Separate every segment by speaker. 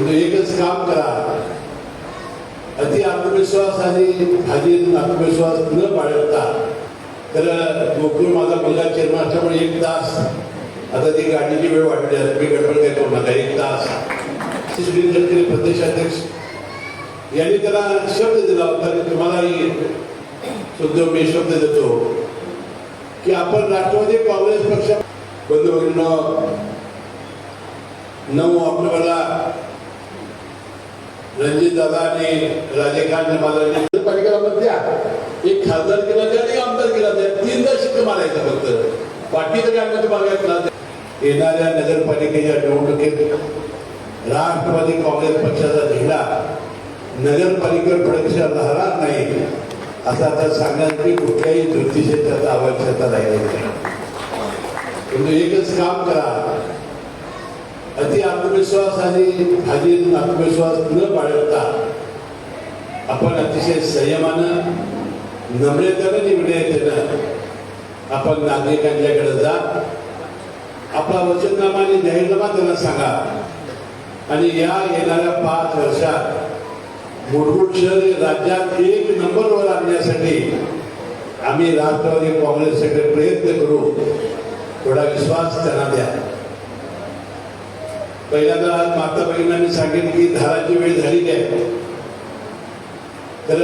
Speaker 1: परंतु एकच काम करा. अति आत्मविश्वास आणि भाजी आत्मविश्वास न बाळगता. तर गोकुळ माझा मुलगा चेअरमन असल्यामुळे एक तास. आता ती गाडीची वेळ वाढली आहे. मी गडबड काय करू नका. एक तास. श्री गडकरी प्रदेशाध्यक्ष यांनी त्याला शब्द दिला होता. की तुम्हालाही सुद्धा मी शब्द देतो की आपण राष्ट्रवादी काँग्रेस पक्ष बंधू भगिनी नऊ ऑक्टोबरला रणजित दादा आणि राजे खान महाराजांनी पालिकेला मत द्या एक खासदार केला द्या आणि आमदार केला द्या तीनदा शिक्क मारायचं फक्त. बाकीचं काय आम्ही तुम्हाला. येणाऱ्या नगरपालिकेच्या निवडणुकीत राष्ट्रवादी काँग्रेस पक्षाचा झेंडा नगरपालिकेवर परीक्षा राहणार नाही असं आता सांगण्याची कुठल्याही ज्योतिषाचा आवश्यकता राहिलेली नाही. एकच काम करा. अति आत्मविश्वास आणि भाजी आत्मविश्वास न बाळगता आपण अतिशय संयमानं नम्रतेनं निवडण्यानं आपण नागरिकांच्याकडे जा. आपला वचननामा आणि जाहीरनामा त्यांना सांगा. आणि या येणाऱ्या पाच वर्षात मुलभूत शहर राज्यात एक नंबरवर आणण्यासाठी आम्ही राष्ट्रवादी काँग्रेससाठी प्रयत्न करू. थोडा विश्वास त्यांना द्या. पहिल्यांदा आज माता बहिणांनी सांगितलं की धाराची वेळ झालेली आहे तर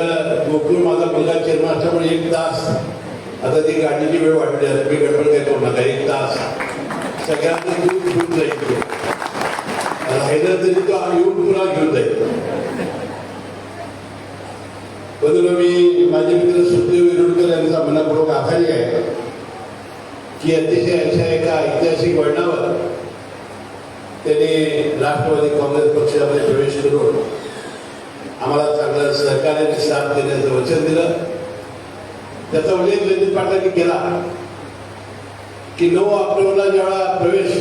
Speaker 1: गोकुळ माझा मुलगा चेअरमन असल्यामुळे एक तास. आता ती गाडीची वेळ वाढली आहे मी गडबड काय करू नका एक तास. सगळ्यांना दूध घेऊन जाईल तो. राहिलं तरी तो येऊन पुरा घेऊन जाईल. बदल मी माझे मित्र सुखदेव विरुडकर यांचा मनापूर्वक आभारी आहे. की अतिशय अशा एका ऐतिहासिक वळणावर त्यांनी राष्ट्रवादी काँग्रेस पक्षामध्ये प्रवेश करून आम्हाला चांगलं सहकार्याने साथ देण्याचं वचन दिलं. त्याचा उल्लेख रणजित पाटलांनी केला की नऊ ऑक्टोबरला ज्यावेळा प्रवेश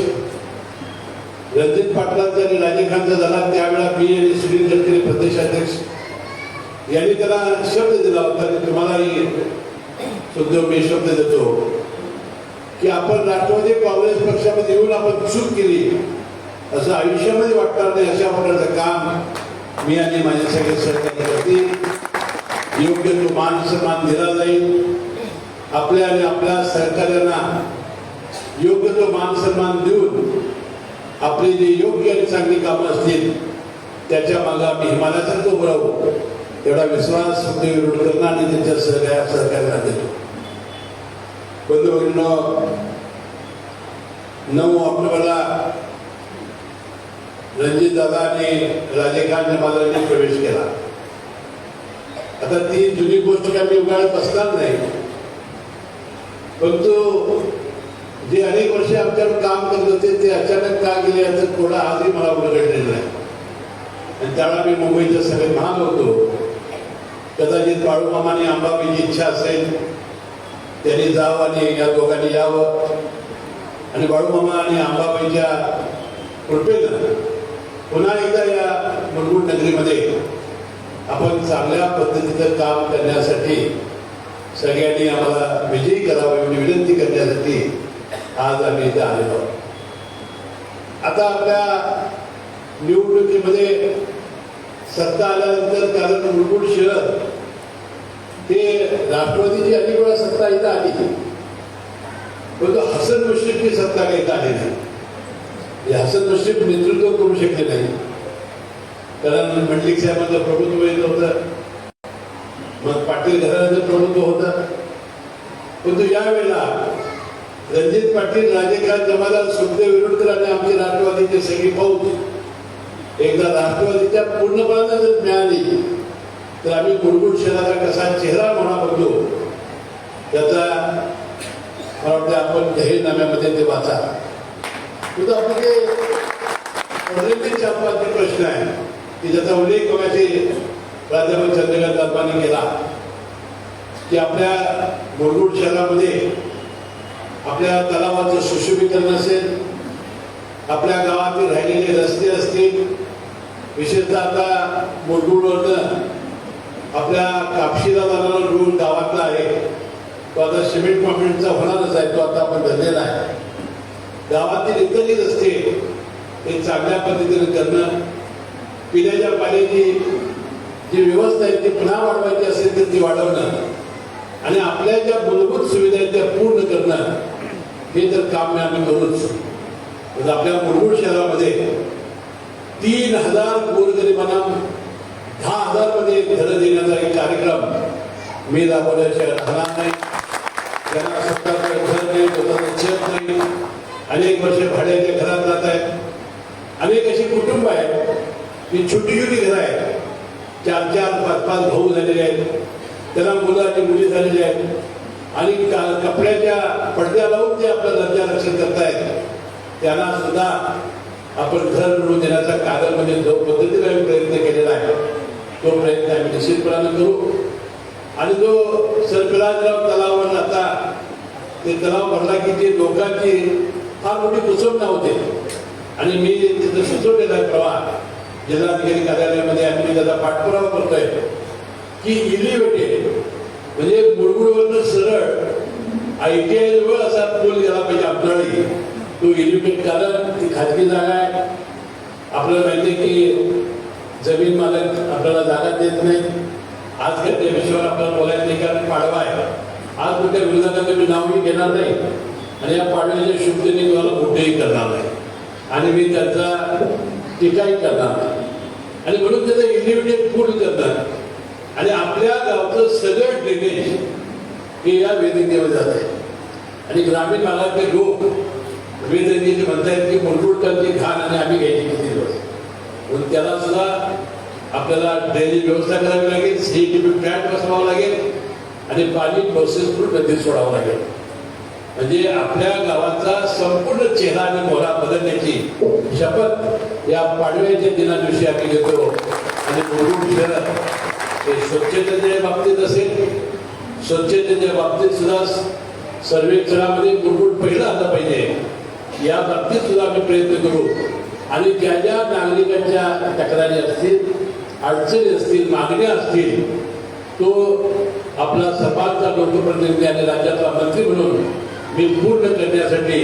Speaker 1: रणजित पाटलांचा आणि राजीव खानचा झाला त्यावेळेला मी आणि सुनील गडकरी प्रदेशाध्यक्ष यांनी त्याला शब्द दिला होता की तुम्हालाही सुद्धा मी शब्द देतो की आपण राष्ट्रवादी काँग्रेस पक्षामध्ये येऊन आपण चूक केली. असं आयुष्यामध्ये वाटणार नाही अशा प्रकारचं काम मी आणि माझे सगळे सहकारी करतील. योग्य तो मान सन्मान दिला जाईल. आपल्या आणि आपल्या सहकार्यांना योग्य तो मान सन्मान देऊन आपली जी योग्य आणि चांगली कामं असतील त्याच्यामागे आम्ही हिमालयासारखं उभं राहू. एवढा विश्वास सुखदेव आणि त्यांच्या सगळ्या सहकार्यांना देतो. बंधू भगिनींनो नऊ ऑक्टोबरला रणजित दादा आणि राजे खान प्रवेश केला. आता ती जुनी गोष्ट काय मी उगाळत बसणार नाही. परंतु जे अनेक वर्ष आमच्यावर काम करत होते ते अचानक का गेले याचं थोडा आजही मला उलगडलेलं नाही आणि त्याला मी मुंबईचं सगळे महाग होतो. कदाचित बाळूमामाने आंबाबाईची इच्छा असेल त्यांनी जावं आणि या दोघांनी यावं. आणि बाळूमामा आणि अंबाबाईच्या कृपेनं पुन्हा एकदा या मुलगुड नगरीमध्ये आपण चांगल्या पद्धतीचं काम करण्यासाठी सगळ्यांनी आम्हाला विजयी करावं एवढी विनंती करण्यासाठी आज आम्ही इथे आलेलो आहोत. आता आपल्या निवडणुकीमध्ये सत्ता आल्यानंतर कारण मुलगुड शहर हे राष्ट्रवादीची अनेक वेळा सत्ता इथं आली. परंतु हसन मुश्रीफची सत्ता काही आली नाही. हे दृष्टीत नेतृत्व करू शकले नाही. कारण मंडलिक साहेबांचं प्रभुत्व येत होतं. मग पाटील घराण्याचं प्रभुत्व होतं. परंतु यावेळेला रणजित पाटील राजेकार जमादार सुखदेव विरोडकर आणि आमचे राष्ट्रवादीचे सगळी भाऊ एकदा राष्ट्रवादीच्या पूर्णपणाने जर मिळाली तर आम्ही गुडगुड शहराचा कसा चेहरा म्हणा बघतो त्याचा मला वाटतं आपण जाहीरनाम्यामध्ये ते वाचा. तुझं आपलं ते प्रश्न आहे की ज्याचा उल्लेख बघायचे प्राध्यापक चंद्रकांत दापाने केला. की आपल्या मुरगुड शहरामध्ये आपल्या तलावाचं सुशोभीकरण असेल आपल्या गावातील राहिलेले रस्ते असतील विशेषतः आता मुरगुडवरनं आपल्या कापशीला जाणारा रोड गावातला आहे. तो आता सिमेंट कॉन्क्रीटचा होणारच आहे तो आता आपण धरलेला आहे. गावातील इतरही रस्ते हे चांगल्या पद्धतीने करणं पिण्याच्या पाण्याची जी व्यवस्था आहे ती पुन्हा वाढवायची असेल तर ती वाढवणं आणि आपल्या ज्या मूलभूत सुविधा आहेत त्या पूर्ण करणं हे तर काम आम्ही करूच म्हणजे आपल्या मूलभूत शहरामध्ये तीन हजार गोरगरिबांना दहा हजारमध्ये घरं देण्याचा एक कार्यक्रम मी राबवल्याशिवाय राहणार नाही. त्यांना स्वतःचं घर नाही स्वतःचं शेत नाही. अनेक वर्ष भाड्याच्या घरात जात आहेत. अनेक अशी कुटुंब आहेत. की छोटी छोटी घरं आहेत. चार चार पाच पाच भाऊ झालेले आहेत. त्यांना मुलं आणि मुली झालेली आहेत. आणि का- कपड्याच्या पडद्या लावून ते आपलं दर्जा रक्षण करतायत. त्यांना सुद्धा आपण घर मिळवून देण्याचा म्हणजे जो पद्धतीने आम्ही प्रयत्न केलेला आहे तो प्रयत्न आम्ही निश्चितपणानं करू. आणि जो सरफराजराव तलावावर आता ते तलाव भरला की जे लोकांची फार मोठी कुसवणा होते. आणि मी तिथं सुचवलेला आहे प्रवाह. जिल्हाधिकारी कार्यालयामध्ये आम्ही त्याचा पाठपुरावा करतोय. की इलिव्हेटेड म्हणजे मुळगुडवरनं सरळ आय टी आय जवळ असा पूल गेला पाहिजे अब्दाळी तो इलिव्हेटेड कारण ती खाजगी जागा आहे. आपल्याला माहिती आहे की जमीन मालक आपल्याला जागा देत नाही. आज काही त्या विषयावर आपल्याला बोलायचं नाही कारण पाडवा आहे. आज कुठल्या विरोधाचं मी नावही घेणार नाही. आणि या पाडव्याच्या शुभतेने मला कुठेही करणार नाही. आणि मी त्याचा टीकाही करणार नाही. आणि म्हणून त्याचं इंडिव्हिज्युअल पूर्ण करणार आणि आपल्या गावचं सगळं ड्रेनेज हे या वेदिकेवर जात आहे. आणि ग्रामीण भागातले लोक वेदनेचे म्हणतायत की मुंडुळकरची घाण आणि आम्ही घ्यायची किती दिवस म्हणून त्याला सुद्धा आपल्याला ड्रेनेज व्यवस्था करावी लागेल सीईटीपी फ्लॅट बसवावं लागेल आणि पाणी प्रोसेसफुल नदीत सोडावं लागेल. म्हणजे आपल्या गावाचा संपूर्ण चेहरा आणि मोहरा बदलण्याची शपथ या पाडव्याच्या दिना दिवशी आम्ही घेतो. आणि मुरुड शहर हे स्वच्छतेच्या बाबतीत असेल स्वच्छतेच्या बाबतीत सुद्धा सर्वेक्षणामध्ये मुरुड पहिलं आलं पाहिजे. या बाबतीत सुद्धा आम्ही प्रयत्न करू. आणि ज्या ज्या नागरिकांच्या तक्रारी असतील अडचणी असतील मागण्या असतील तो आपला समाजचा लोकप्रतिनिधी आणि राज्याचा मंत्री म्हणून मी पूर्ण करण्यासाठी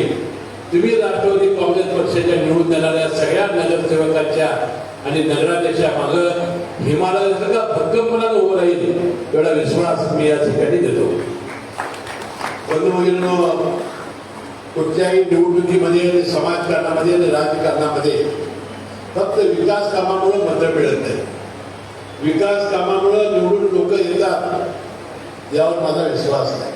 Speaker 1: तुम्ही राष्ट्रवादी काँग्रेस पक्षाच्या निवडून येणाऱ्या सगळ्या नगरसेवकांच्या आणि नगराध्यक्षा मागं हिमालयासारखा भक्कमपणानं उभं राहील एवढा विश्वास मी या ठिकाणी देतो. बंधू कुठल्याही निवडणुकीमध्ये आणि समाजकारणामध्ये आणि राजकारणामध्ये फक्त विकास कामामुळे मतं मिळत नाही. विकास कामामुळे निवडून लोक येतात यावर माझा विश्वास नाही.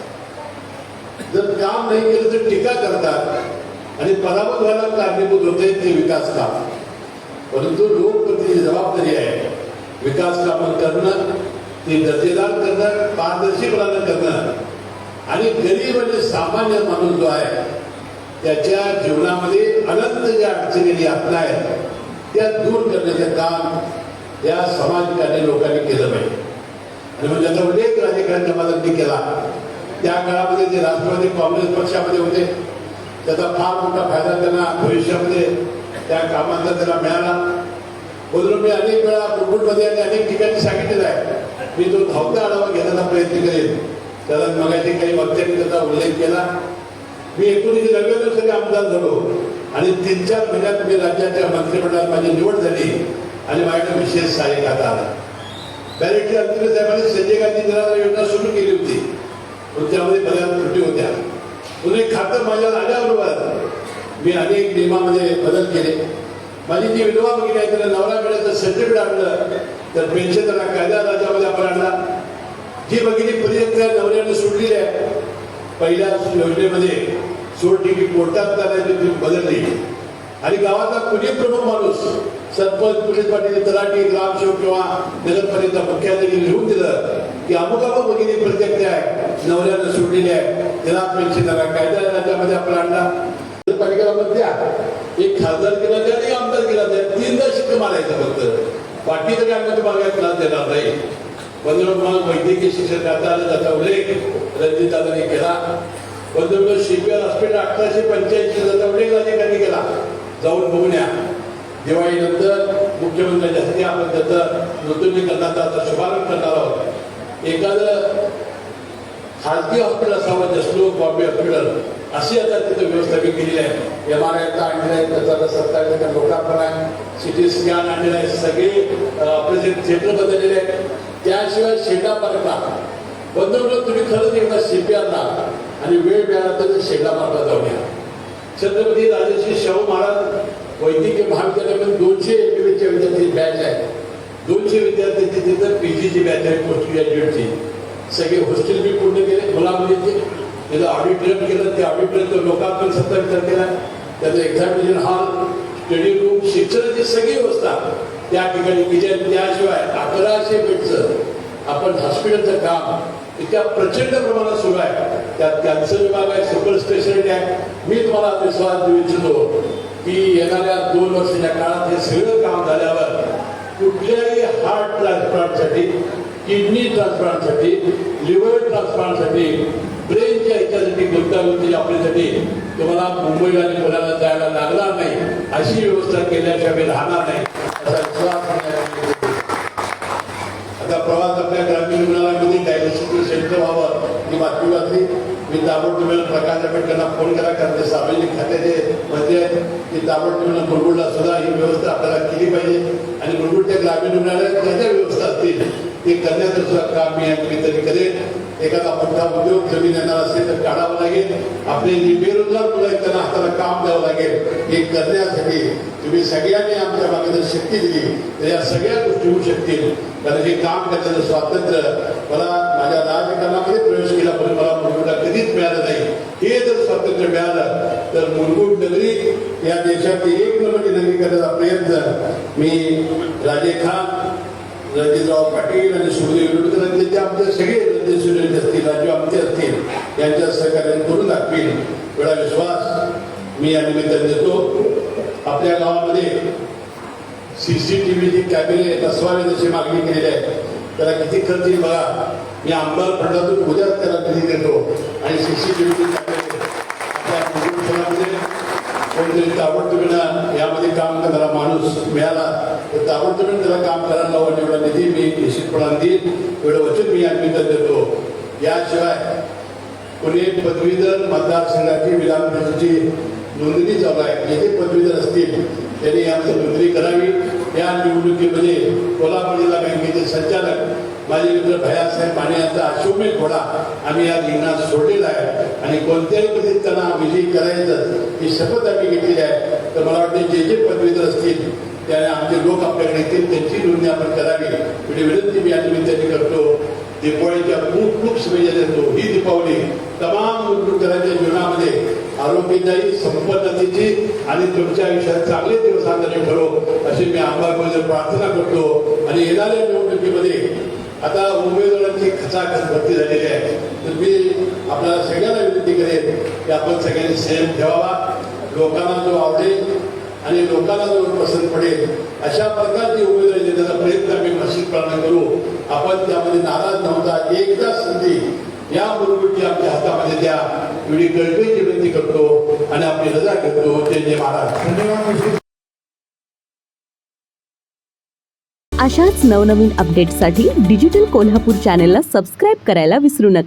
Speaker 1: जर काम नाही केलं तर टीका करतात. आणि पराभूत व्हायला कारणीभूत होते ते विकास काम. परंतु लोकप्रतिनिधी जबाबदारी आहे विकास कामं करणं ते दर्जेदार करणं पारदर्शीपणानं करणं आणि गरीब आणि सामान्य माणूस जो आहे त्याच्या जीवनामध्ये अनंत ज्या अडचणी यातना आहेत त्या दूर करण्याचं काम या समाजकार्य लोकांनी केलं पाहिजे. आणि मग आता उल्लेख राजकारण्या केला त्या काळामध्ये जे राष्ट्रवादी काँग्रेस पक्षामध्ये होते त्याचा फार मोठा फायदा त्यांना भविष्यामध्ये त्या कामांचा त्यांना मिळाला. म्हणून मी अनेक वेळा मुकुटमध्ये आणि अनेक ठिकाणी सांगितलेलं आहे. मी तो धावता आढावा घेण्याचा प्रयत्न करेन. त्याला मगाशी काही वक्त्यांनी त्याचा उल्लेख केला. मी एकोणीसशे नव्याण्णव साली आमदार झालो आणि तीन चार महिन्यात मी राज्याच्या मंत्रिमंडळात माझी निवड झाली आणि माझ्याकडे विशेष सहाय्य आता आला. बॅरिस्टर अंतिम साहेबांनी संजय गांधी निराधार योजना सुरू केली होती. त्यामध्ये बऱ्याच त्रुटी होत्या. म्हणून एक खातं माझ्यावर आल्याबरोबर मी अनेक नियमामध्ये बदल केले. माझी जी विधवा भगिनी आहे त्याला नवरा मिळायचं सर्टिफिकेट आणलं. तर पेन्शन त्याला कायदा राज्यामध्ये आपण आणला. जी भगिनी परित्यक्त्या नवऱ्याने सोडलेली आहे. पहिल्या योजनेमध्ये सोड तिकीट कोर्टात करायची बदलली आणि गावाचा कुणी प्रमुख माणूस सरपंच पोलीस पाटील तलाठी ग्रामसेवक किंवा नगरपालिका मुख्याधिकारी लिहून दिलं की अमुक अमुक भगिनी प्रत्यक्ष नवऱ्यानं सोडलेली आहे त्याला पेन्शन आला कायदा राज्यामध्ये आपण आणला नगरपालिकेला मग द्या एक खासदार केला द्या एक आमदार केला द्या तीनदा शिक्क मारायचं फक्त. बाकी तरी आम्ही तुम्हाला त्रास देणार नाही. पंधरा मग वैद्यकीय शिक्षण करता आलं त्याचा उल्लेख. रणजिताने केला. पंधरा सीपीआर हॉस्पिटल अठराशे पंच्याऐंशी त्याचा उल्लेख राज्यकांनी केला. जाऊन बघून या. दिवाळीनंतर मुख्यमंत्र्यांच्या हस्ते आपण त्याचं नूतनीकरणाचा आता शुभारंभ करणार आहोत. एखादं खाजगी हॉस्पिटल असावं जसलो बॉम्बे हॉस्पिटल अशी आता तिथे व्यवस्था मी केलेली आहे. एम आर आयचा आणलेला आहे त्याचा सत्तावीस टक्के लोकार्पण आहे. सिटी स्कॅन आणलेला आहे सगळे ऑपरेशन थिएटर बदललेले आहेत. त्याशिवाय शेटा पार्कला बंधुकडं तुम्ही खरंच एकदा सीपीआरला आणि वेळ मिळाला तर शेटा पार्कला जाऊया छत्रपती राजर्षी शाहू महाराज वैद्यकीय महाविद्यालयामध्ये दोनशे एमबीबीएसच्या विद्यार्थी बॅच आहे दोनशे विद्यार्थ्यांची तिथं पी जीची बॅच आहे पोस्ट ग्रॅज्युएटची. सगळे हॉस्टेल बी पूर्ण केले. मुला मुलींचे म्हणजे त्याचं ऑडिटोरियम केलं. ते ऑडिटोरियमचं लोकार्पण सत्तावीस तारखेला त्याचं एक्झामिनेशन हॉल स्टडी रूम शिक्षणाची सगळी व्यवस्था त्या ठिकाणी विजय त्याशिवाय अकराशे बेडचं आपण हॉस्पिटलचं काम इतक्या प्रचंड प्रमाणात सुरू आहे. त्यात कॅन्सर विभाग आहे सुपर स्पेशालिटी आहे. मी तुम्हाला विश्वास देऊ इच्छितो की येणाऱ्या दोन वर्षाच्या काळात हे सगळं काम झाल्यावर कुठल्याही हार्ट ट्रान्सप्लांटसाठी किडनी ट्रान्सप्लांटसाठी लिव्हर ट्रान्सप्लांटसाठी ब्रेनच्या ह्याच्यासाठी गुंतागुंती आपल्यासाठी तुम्हाला मुंबईला आणि पुण्याला जायला लागणार नाही अशी व्यवस्था केल्याशिवाय आम्ही राहणार नाही असा विश्वास आता प्रवास आपल्या ग्रामीण रुग्णालयामध्ये डायलिसिस सेंटर व्हावं ही बातमी वाचली मी ताबडतोब प्रकाश आंबेडकरांना फोन करा कारण ते सामाजिक खात्याचे मंत्री आहेत. की ताबडतोब मुरगुडला सुद्धा ही व्यवस्था आपल्याला केली पाहिजे. आणि मुरगुडच्या ग्रामीण रुग्णालयात ज्या ज्या व्यवस्था असतील? ते करण्याचं सुद्धा काम मी या निमित्ताने करेन एखादा मोठा उद्योग जमीन येणार असेल तर काढावं लागेल. आपले जे बेरोजगार मुलं आहेत त्यांना हाताला काम द्यावं लागेल. हे करण्यासाठी तुम्ही सगळ्यांनी आमच्या मागे जर शक्ती दिली तर या सगळ्या गोष्टी होऊ शकतील. कारण हे काम करण्याचं स्वातंत्र्य मला माझ्या राजकारणामध्ये प्रवेश केला पण मला मुलगुडला कधीच मिळालं नाही. हे जर स्वातंत्र्य मिळालं तर मुलगुड नगरी या देशाची एक नंबरची नगरी करण्याचा प्रयत्न मी राजे खान रणजितराव पाटील आणि सुखदेव विरोडकर आणि त्यांचे आमचे सगळे रणजित सुरेश असतील राजू आमचे असतील यांच्या सहकार्याने करून दाखवील एवढा विश्वास मी या निमित्ताने देतो. आपल्या गावामध्ये सी सी टी सीसीटीव्हीची कॅमेरे बसवावे जशी मागणी केलेली आहे त्याला किती खर्च येईल बघा. मी आमदार फंडातून उद्याच त्याला निधी देतो. आणि सी कॅमेरे आपल्या मुलुंड कॅमेरे कोणतरी ताबडतोबीनं माणूस मिळाला. तर ताबडतोबीनं त्याला काम करायला लावून एवढा निधी मी निश्चितपणाने देईन. एवढं वचन मी या निमित्तानं देतो. याशिवाय पुणे पदवीधर मतदारसंघाची विधानपरिषदेची नोंदणी चालू आहे. येथे पदवीधर असतील त्यांनी यामध्ये नोंदणी करावी. या निवडणुकीमध्ये कोल्हापूर जिल्हा बँकेचे संचालक माझे मित्र भयासाहेब माने यांचा अश्वमेध घोडा आम्ही या रिंगणात सोडलेला आहे. आणि कोणत्याही पद्धतीत त्यांना विजयी करायचं ही शपथ आम्ही घेतलेली आहे. तर मला वाटते जे जे पदवीधर असतील त्याने आमचे लोक आपल्याकडे येतील त्यांची नोंदणी आपण करावी. एवढी विनंती मी या निमित्ताने करतो. दीपावळीच्या खूप खूप शुभेच्छा देतो. ही दीपावली तमाम मुलुंडकरांच्या जीवनामध्ये आरोग्यदायी संपन्नतेची आणि तुमच्या आयुष्यात चांगले दिवस आणणारे ठरो अशी मी आंबामध्ये प्रार्थना करतो. आणि येणाऱ्या निवडणुकीमध्ये आता उमेदवारांची खचाखच भरती झालेली आहे. तर मी आपल्याला सगळ्यांना विनंती करेन की आपण सगळ्यांनी संयम ठेवावा. लोकांना जो आवडेल आणि लोकांना जो पसंत पडेल अशा प्रकारची उमेदवारी देण्याचा प्रयत्न आम्ही निश्चितपणाने करू. आपण त्यामध्ये नाराज नव्हता एकदा संधी या मुलगुडची आमच्या हातामध्ये द्या. एवढी गळगळीची विनंती करतो आणि आपली रजा करतो. जय जय महाराज.
Speaker 2: धन्यवाद
Speaker 3: अशाच नवनवीन अपडेट्ससाठी डिजिटल कोल्हापूर चॅनेलला सबस्क्राईब करायला विसरू नका.